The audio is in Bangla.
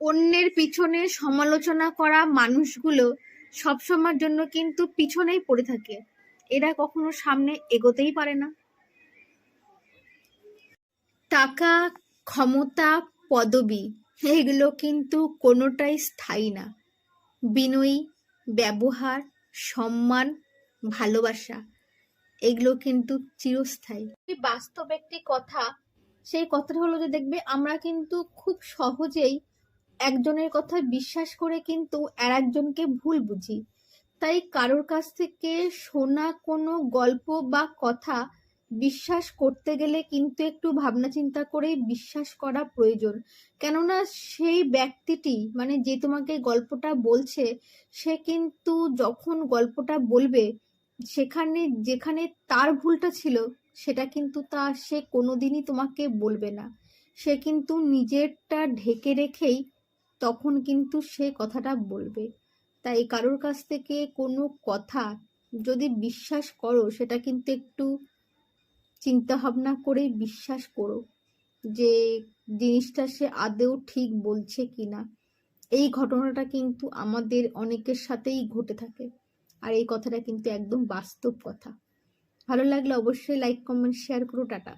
অন্যের পিছনে সমালোচনা করা মানুষগুলো সবসময়ের জন্য কিন্তু পিছনেই পড়ে থাকে। এরা কখনো সামনে এগোতেই পারে না। টাকা, ক্ষমতা, পদবি, এগুলো কিন্তু কোনোটাই স্থায়ী না। বিনয়ী, ব্যবহার, সম্মান, ভালোবাসা, এগুলো কিন্তু চিরস্থায়ী। বাস্তব একটি কথা, সেই কথাটা হলো যে দেখবে, আমরা কিন্তু খুব সহজেই একজনের কথা বিশ্বাস করে কিন্তু আর একজনকে ভুল বুঝি। তাই কারোর কাছ থেকে শোনা কোনো গল্প বা কথা বিশ্বাস করতে গেলে কিন্তু একটু ভাবনা চিন্তা করেই বিশ্বাস করা প্রয়োজন। কেননা সেই ব্যক্তিটি মানে যে তোমাকে গল্পটা বলছে, সে কিন্তু যখন গল্পটা বলবে, সেখানে, যেখানে তার ভুলটা ছিল, সেটা কিন্তু তা সে কোনোদিনই তোমাকে বলবে না। সে কিন্তু নিজেরটা ঢেকে রেখেই তখন কিন্তু সে কথাটা বলবে। তাই কারোর কাছ থেকে কোনো কথা যদি বিশ্বাস করো, সেটা কিন্তু একটু চিন্তা ভাবনা করে বিশ্বাস করো যে জিনিসটা সে আদৌ ঠিক বলছে কিনা। এই ঘটনাটা কিন্তু আমাদের অনেকের সাথেই ঘটে থাকে। আর এই কথাটা কিন্তু একদম বাস্তব কথা। ভালো লাগলে অবশ্যই লাইক কমেন্ট শেয়ার করো, টাটা।